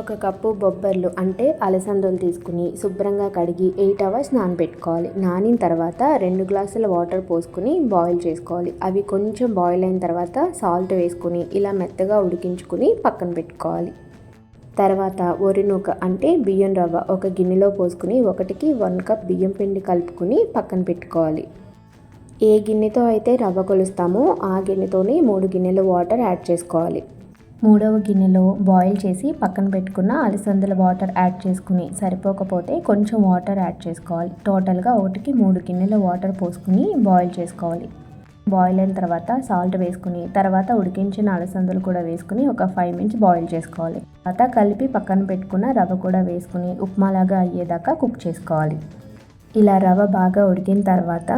ఒక కప్పు బొబ్బర్లు అంటే అలసందలు తీసుకుని శుభ్రంగా కడిగి ఎయిట్ అవర్స్ నానబెట్టుకోవాలి. నానిన తర్వాత రెండు గ్లాసుల వాటర్ పోసుకుని బాయిల్ చేసుకోవాలి. అవి కొంచెం బాయిల్ అయిన తర్వాత సాల్ట్ వేసుకుని ఇలా మెత్తగా ఉడికించుకుని పక్కన పెట్టుకోవాలి. తర్వాత వరి నూక అంటే బియ్యం రవ్వ ఒక గిన్నెలో పోసుకుని ఒకటికి వన్ కప్ బియ్యం పిండి కలుపుకుని పక్కన పెట్టుకోవాలి. ఏ గిన్నెతో అయితే రవ్వ కొలుస్తామో ఆ గిన్నెతోనే మూడు గిన్నెలు వాటర్ యాడ్ చేసుకోవాలి. మూడవ గిన్నెలో బాయిల్ చేసి పక్కన పెట్టుకున్న అలసందల వాటర్ యాడ్ చేసుకుని సరిపోకపోతే కొంచెం వాటర్ యాడ్ చేసుకోవాలి. టోటల్గా ఒకటికి మూడు గిన్నెల వాటర్ పోసుకుని బాయిల్ చేసుకోవాలి. బాయిల్ అయిన తర్వాత సాల్ట్ వేసుకుని తర్వాత ఉడికించిన అలసందలు కూడా వేసుకుని ఒక ఫైవ్ మినిట్స్ బాయిల్ చేసుకోవాలి. తర్వాత కలిపి పక్కన పెట్టుకున్న రవ్వ కూడా వేసుకుని ఉప్మాలాగా అయ్యేదాకా కుక్ చేసుకోవాలి. ఇలా రవ్వ బాగా ఉడికిన తర్వాత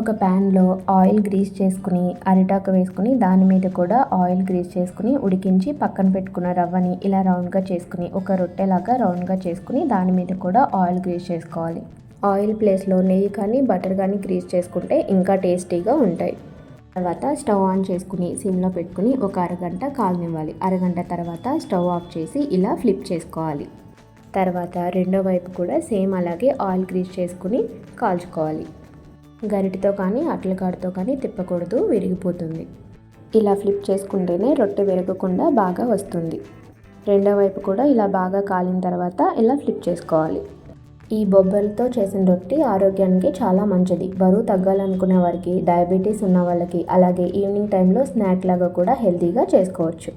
ఒక ప్యాన్లో ఆయిల్ గ్రీస్ చేసుకుని అరిటాకు వేసుకుని దాని మీద కూడా ఆయిల్ గ్రీస్ చేసుకుని ఉడికించి పక్కన పెట్టుకున్న రవ్వని ఇలా రౌండ్గా చేసుకుని ఒక రొట్టెలాగా రౌండ్గా చేసుకుని దాని మీద కూడా ఆయిల్ గ్రీస్ చేసుకోవాలి. ఆయిల్ ప్లేస్లో నెయ్యి కానీ బటర్ కానీ గ్రీస్ చేసుకుంటే ఇంకా టేస్టీగా ఉంటాయి. తర్వాత స్టవ్ ఆన్ చేసుకుని సిమ్లో పెట్టుకుని ఒక అరగంట కాలనివ్వాలి. అరగంట తర్వాత స్టవ్ ఆఫ్ చేసి ఇలా ఫ్లిప్ చేసుకోవాలి. తర్వాత రెండో వైపు కూడా సేమ్ అలాగే ఆయిల్ గ్రీస్ చేసుకుని కాల్చుకోవాలి. గరిటతో కానీ అట్లకాడతో కానీ తిప్పకూడదు విరిగిపోతుంది. ఇలా ఫ్లిప్ చేసుకుంటేనే రొట్టె విరగకుండా బాగా వస్తుంది. రెండో వైపు కూడా ఇలా బాగా కాలిన తర్వాత ఇలా ఫ్లిప్ చేసుకోవాలి. ఈ బొబ్బలతో చేసిన రొట్టి ఆరోగ్యానికి చాలా మంచిది. బరువు తగ్గాలనుకునే వారికి డయాబెటీస్ ఉన్న వాళ్ళకి అలాగే ఈవినింగ్ టైంలో స్నాక్ లాగా కూడా హెల్తీగా చేసుకోవచ్చు.